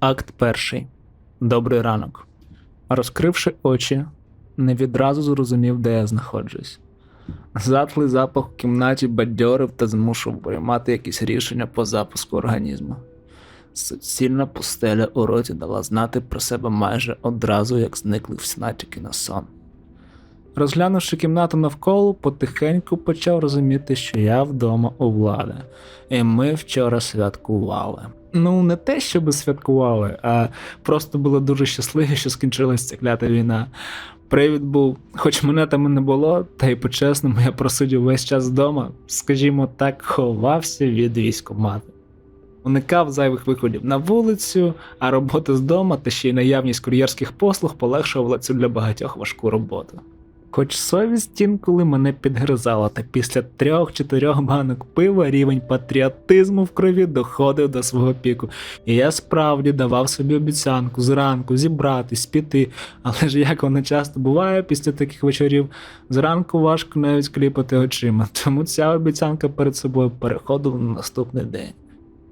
Акт перший. Добрий ранок. Розкривши очі, не відразу зрозумів, де я знаходжусь. Затлий запах в кімнаті бадьорив та змушував приймати якісь рішення по запуску організму. Суцільна пустеля у роті дала знати про себе майже одразу, як зникли всі натяки на сон. Розглянувши кімнату навколо, потихеньку почав розуміти, що я вдома у влади, і ми вчора святкували. Ну, не те, щоб святкували, а просто були дуже щасливі, що скінчилася ця клята війна. Привід був, хоч мене там і не було, та й по-чесному я просидів весь час вдома, скажімо так, ховався від військомату. Уникав зайвих виходів на вулицю, а робота з дома та ще й наявність кур'єрських послуг полегшувала цю для багатьох важку роботу. Хоч совість інколи мене підгризала, та після трьох-чотирьох банок пива рівень патріотизму в крові доходив до свого піку. І я справді давав собі обіцянку зранку зібратись, піти. Але ж як воно часто буває після таких вечорів, зранку важко навіть кліпати очима. Тому ця обіцянка перед собою переходила на наступний день.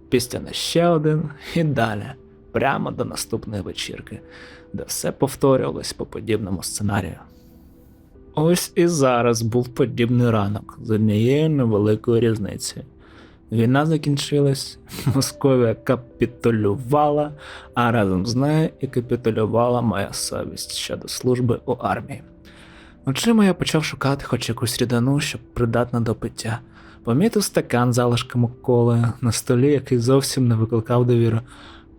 Після на ще один і далі, прямо до наступної вечірки, де все повторювалось по подібному сценарію. Ось і зараз був подібний ранок з однією невеликою різницею. Війна закінчилась, Московія капітулювала, а разом з нею і капітулювала моя совість щодо служби у армії. Очима я почав шукати хоч якусь рідану, щоб придатна до пиття. Помітив стакан залишками коли на столі, який зовсім не викликав довіру.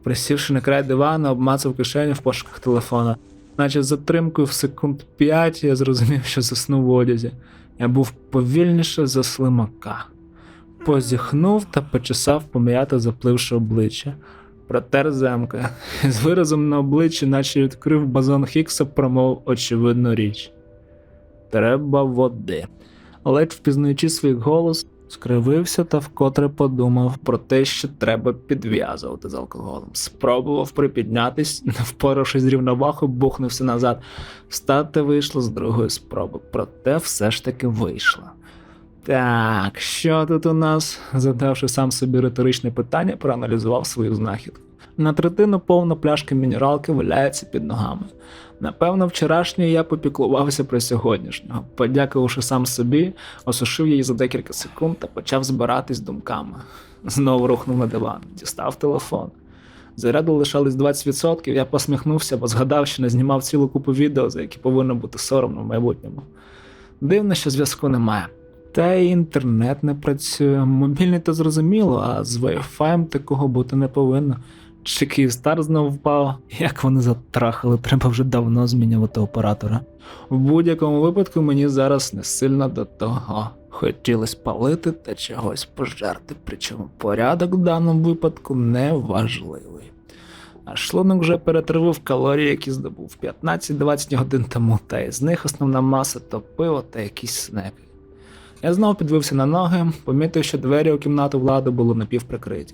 Присівши на край дивана, обмацав кишеню в пошуках телефона. Наче з затримкою в секунд п'ять я зрозумів, що заснув в одязі. Я був повільніше за слимака. Позіхнув та почесав пом'яти запливши обличчя. Протер земка. З виразом на обличчі, наче відкрив базон Хікса, промовив очевидну річ. Треба води. Ледь впізнаючи свій голос, скривився та вкотре подумав про те, що треба підв'язувати з алкоголем. Спробував припіднятись, не впоравшись з рівновагою, бухнувся назад. Встати вийшло з другої спроби, проте все ж таки вийшло. Так, що тут у нас? задавши сам собі риторичне питання, проаналізував свою знахідку. На третину повна пляшка мінералки валяється під ногами. Напевно, вчорашньої я попіклувався про сьогоднішнього. Подякувавши сам собі, осушив її за декілька секунд та почав збиратись думками. Знову рухнув на диван, дістав телефон. Заряду лишалось 20%, я посміхнувся, бо згадав, що не знімав цілу купу відео, за які повинно бути соромно в майбутньому. Дивно, що зв'язку немає. Та й інтернет не працює. Мобільний то зрозуміло, а з Wi-Fi такого бути не повинно. Чи Київстар знову впав? Як вони затрахали, треба вже давно змінювати оператора. В будь-якому випадку мені зараз не сильно до того. Хотілося палити та чогось пожерти, причому порядок в даному випадку не важливий. А шлунок вже перетравив калорії, які здобув 15-20 годин тому, та із них основна маса то пиво та якісь снеки. Я знову підвився на ноги, помітив, що двері у кімнату влади були напівприкриті,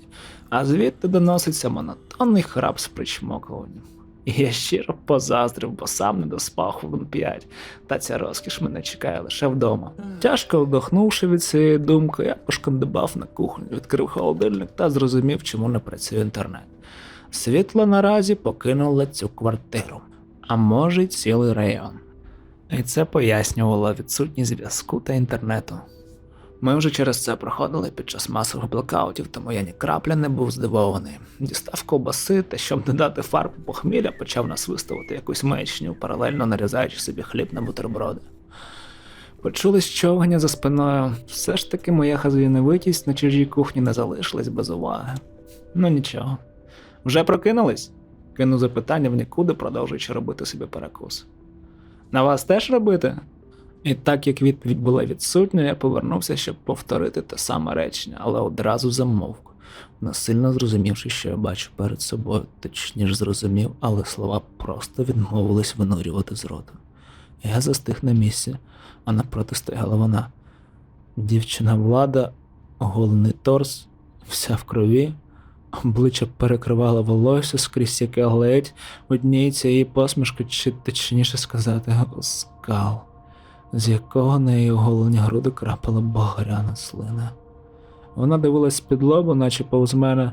а звідти доноситься монотонний храп з причмокуванням. І я щиро позаздрив, бо сам не доспав хвилин п'ять, та ця розкіш мене чекає лише вдома. Тяжко вдохнувши від цієї думки, я пошкандибав на кухню, відкрив холодильник та зрозумів, чому не працює інтернет. Світло наразі покинуло цю квартиру, а може й цілий район. І це пояснювало відсутність зв'язку та інтернету. Ми вже через це проходили під час масових блокаутів, тому я ні крапля не був здивований. Дістав ковбаси та, щоб додати фарбу похмілля, почав насвистувати якусь маячню, паралельно нарізаючи собі хліб на бутерброди. Почулись човгання за спиною. Все ж таки моя хазяйновитість на чужій кухні не залишилась без уваги. Ну нічого. Вже прокинулись? Кинув запитання в нікуди, продовжуючи робити собі перекус. На вас теж робити? І так як відповідь була відсутня, я повернувся, щоб повторити те саме речення, але одразу замовк, насильно зрозумівши, що я бачу перед собою, точніше зрозумів, але слова просто відмовились винурювати з рота. Я застиг на місці, а напроти стояла вона. Дівчина влада, оголений торс, вся в крові, обличчя перекривало волосся, скрізь яке ледь одніється її посмішка, чи точніше сказати, оскал, з якого на її оголені груди крапала багряна слина. Вона дивилась під лобу, наче повз мене,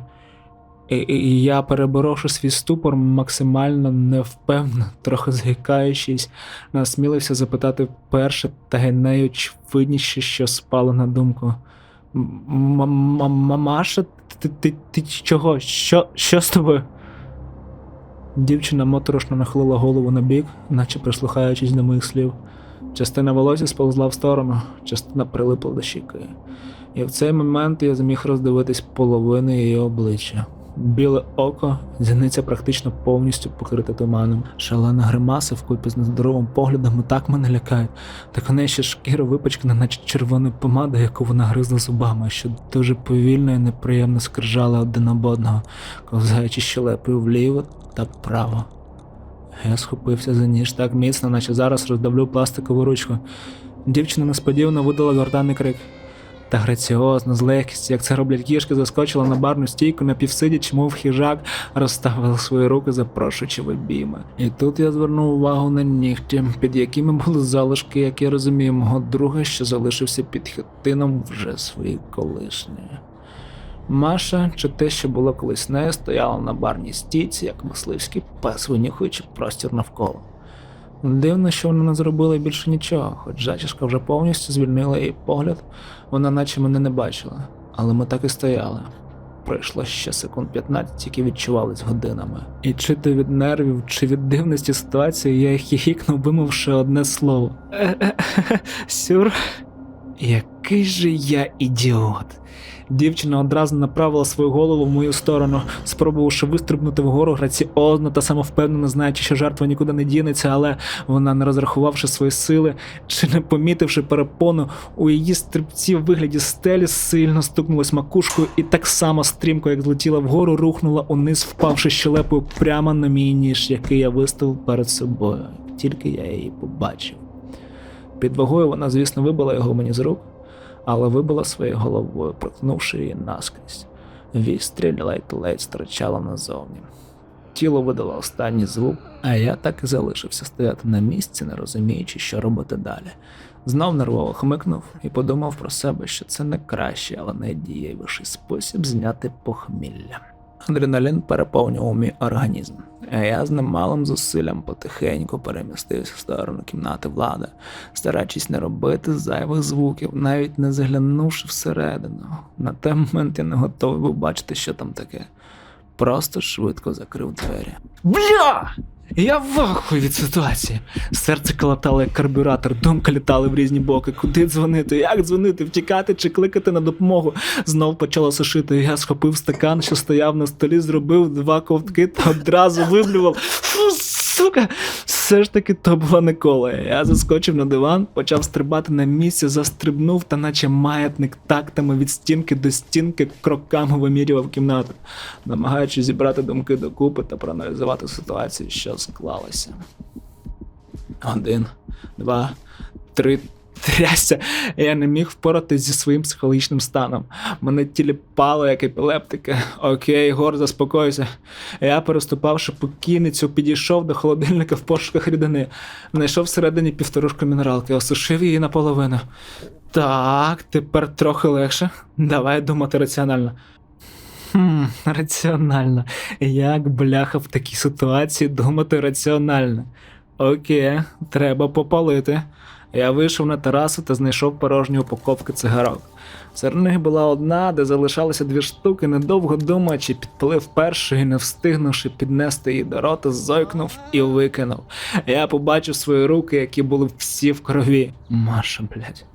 І, і, і я, переборовши свій ступор, максимально невпевнено, трохи згикаючись, насмілився запитати перше та найочевидніше, що спало на думку. «М- м- м- Маша, ти, ти, ти чого? Що, що з тобою? Дівчина моторошно нахилила голову на бік, наче прислухаючись до моїх слів. Частина волосся сповзла в сторону, частина прилипла до щіки. І в цей момент я зміг роздивитись половину її обличчя. Біле око, зіниця практично повністю покрита туманом. Шалена гримаса вкупі з нездоровим поглядом так мене лякають. Так у неї ще шкіра випачкана, наче червона помада, яку вона гризла зубами, що дуже повільно і неприємно скрижала один об одного, ковзаючи щелепою вліво та вправо. Я схопився за ніж так міцно, наче зараз роздавлю пластикову ручку. Дівчина несподівано видала гортанний крик. Та граціозно, з легкістю, як це роблять кішки, заскочила на барну стійку, напівсидячи, мов хижак, розставила свої руки, запрошуючи в обійми. І тут я звернув увагу на нігті, під якими були залишки, як я розумію, мого друга, що залишився під хитином вже своєї колишньої. Маша, чи те, що було колись нею, стояла на барній стійці, як мисливський пес, винюхуючи простір навколо. Дивно, що вона не зробила більше нічого, хоч зачіска вже повністю звільнила її погляд, вона наче мене не бачила, але ми так і стояли. Пройшло ще секунд 15, які відчувались годинами. І чи то від нервів, чи від дивності ситуації, я хіхікнув, вимовши одне слово. Сюр. Який же я ідіот. Дівчина одразу направила свою голову в мою сторону, спробувавши вистрибнути вгору граціозно та самовпевнено, знаючи, що жертва нікуди не дінеться, але вона, не розрахувавши свої сили чи не помітивши перепону, у її стрибці в вигляді стелі сильно стукнулась макушкою і так само стрімко, як злетіла вгору, рухнула униз, впавши щелепою прямо на мій ніж, який я виставив перед собою. Тільки я її побачив. Під вагою вона, звісно, вибила його мені з рук, але вибила своєю головою, проткнувши її наскрізь. Вістріль ледь-ледь стирчала назовні. Тіло видало останній звук, а я так і залишився стояти на місці, не розуміючи, що робити далі. Знов нервово хмикнув і подумав про себе, що це не кращий, але найдієвіший спосіб зняти похмілля. Адреналін переповнював мій організм, а я з немалим зусиллям потихеньку перемістився в сторону кімнати влади, стараючись не робити зайвих звуків, навіть не заглянувши всередину. На той момент я не готовий був бачити, що там таке. Просто швидко закрив двері. Бля! Я в ахуї від ситуації. Серце калатало як карбюратор, думки літали в різні боки. Куди дзвонити? Як дзвонити? Втікати чи кликати на допомогу? Знов почало сушити. Я схопив стакан, що стояв на столі, зробив два ковтки та одразу виблював. Сука! Все ж таки то була не кола. Я заскочив на диван, почав стрибати на місці, застрибнув та наче маятник тактами від стінки до стінки кроками вимірював кімнату, намагаючись зібрати думки докупи та проаналізувати ситуацію, що склалася. Один, два, три. Трясся, я не міг впоратись зі своїм психологічним станом. Мене тіліпало, як епілептика. Окей, гор, заспокойся. Я, переступавши покійницю, підійшов до холодильника в пошуках рідини. Знайшов всередині півторушку мінералки, осушив її наполовину. Так, тепер трохи легше. Давай думати раціонально. Хм, раціонально. Як бляха в такій ситуації думати раціонально? Окей, треба попалити. Я вийшов на терасу та знайшов порожні упаковки цигарок. Серед них була одна, де залишалися дві штуки, недовго думаючи, підпалив першу не встигнувши піднести її до рота, зойкнув і викинув. Я побачив свої руки, які були всі в крові. Маша, блядь.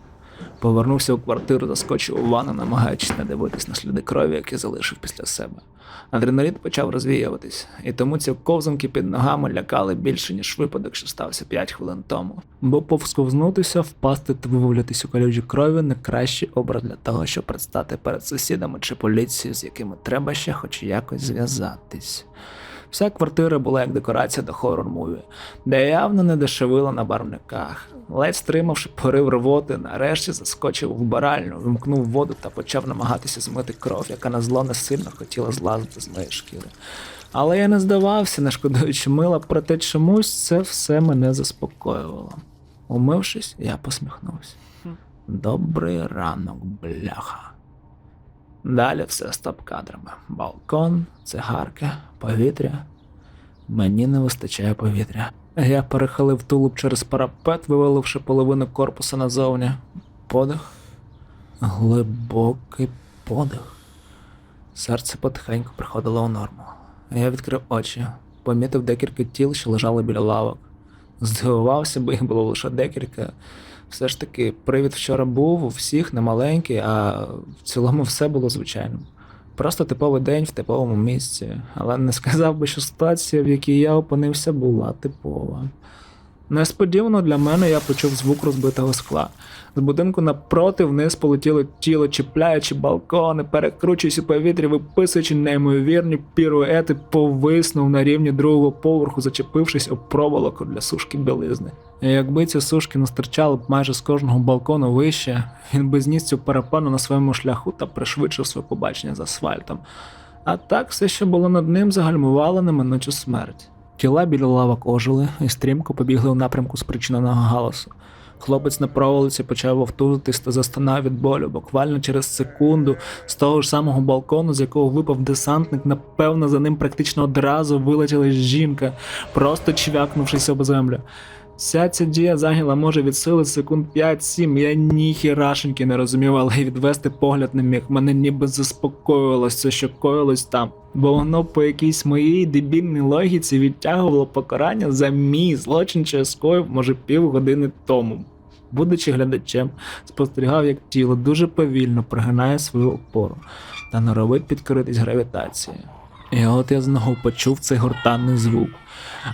Повернувся у квартиру, заскочив у ванну, намагаючись не дивитись на сліди крові, які залишив після себе. Адреналін почав розвіюватись, і тому ці ковзанки під ногами лякали більше, ніж випадок, що стався 5 хвилин тому. Бо повсковзнутися, впасти та вивалитись у калюжі крові не кращий образ для того, щоб предстати перед сусідами чи поліцією, з якими треба ще хоч якось зв'язатись. Вся квартира була як декорація до хоррор-муві, де явно не дешевило на барвниках. Ледь стримавши порив рвоти, нарешті заскочив у вбиральню, вимкнув воду та почав намагатися змити кров, яка на зло не сильно хотіла злазити з моєї шкіри. Але я не здавався, не шкодуючи мила, проте чомусь це все мене заспокоювало. Умившись, я посміхнувся. Добрий ранок, бляха. Далі все стоп-кадрами. Балкон, цигарки, повітря. Мені не вистачає повітря. Я перехилив тулуб через парапет, виваливши половину корпуса назовні. Подих. Глибокий подих. Серце потихеньку приходило у норму. Я відкрив очі, помітив декілька тіл, що лежали біля лавок. Здивувався, бо їх було лише декілька. Все ж таки, привід вчора був у всіх немаленький, а в цілому все було звичайним. Просто типовий день в типовому місці, але не сказав би, що ситуація, в якій я опинився, була типова. Несподівано для мене я почув звук розбитого скла. З будинку напроти вниз полетіло тіло, чіпляючи балкони, перекручуючи повітря, виписуючи неймовірні піруети, повиснув на рівні другого поверху, зачепившись об проволоку для сушки білизни. І якби ці сушки не б майже з кожного балкону вище, він би зніс цю перепану на своєму шляху та пришвидшив своє побачення з асфальтом. А так все, що було над ним, загальмувало неминучу смерть. Тіла біля лавок ожили і стрімко побігли у напрямку спричиненого галасу. Хлопець на проволоці почав вовтузитись та застонав від болю. Буквально через секунду з того ж самого балкону, з якого випав десантник, напевно, за ним практично одразу вилетіла жінка, просто чвякнувшись об землю. Вся ця дія загіла може від сили секунд 5-7. Я ніхірашеньки не розумів, але й відвести погляд не міг. Мене ніби заспокоювалось це, що коїлось там. Бо воно по якійсь моїй дебільній логіці відтягувало покарання за мій злочин, що я скоїв, може, півгодини тому. Будучи глядачем, спостерігав, як тіло дуже повільно пригинає свою опору та норовить підкоритись гравітації. І от я знову почув цей гортанний звук.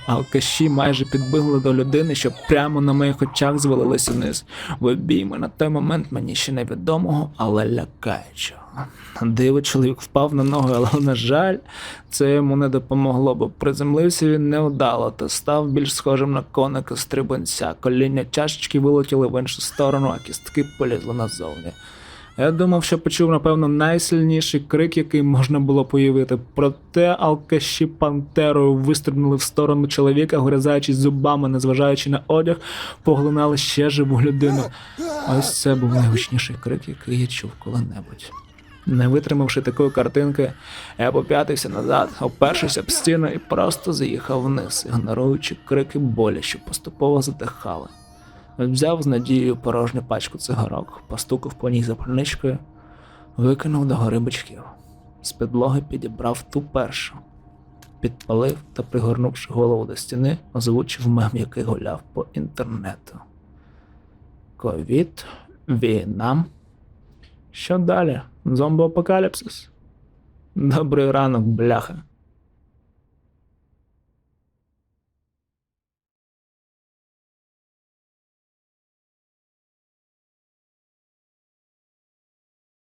Алкаші майже підбігли до людини, що прямо на моїх очах звалились вниз. В обійми на той момент мені ще невідомого, але лякаючого. Диво, чоловік впав на ноги, але, на жаль, це йому не допомогло, бо приземлився він невдало та став більш схожим на коника стрибунця. Коління чашечки вилетіли в іншу сторону, а кістки полізли назовні. Я думав, що почув, напевно, найсильніший крик, який можна було появити. Проте алкаші пантерою вистрибнули в сторону чоловіка, гризаючись зубами, незважаючи на одяг, поглинали ще живу людину. Ось це був найгучніший крик, який я чув коли-небудь. Не витримавши такої картинки, я поп'ятився назад, опершись об стіну і просто заїхав вниз, ігноруючи крики болі, що поступово затихали. Взяв з надією порожню пачку цигарок, постукав по ній запальничкою, викинув до гори бичків. З підлоги підібрав ту першу, підпалив та, пригорнувши голову до стіни, озвучив мем, який гуляв по інтернету. Ковід, війна. Що далі? Зомбоапокаліпсис? Добрий ранок, бляха.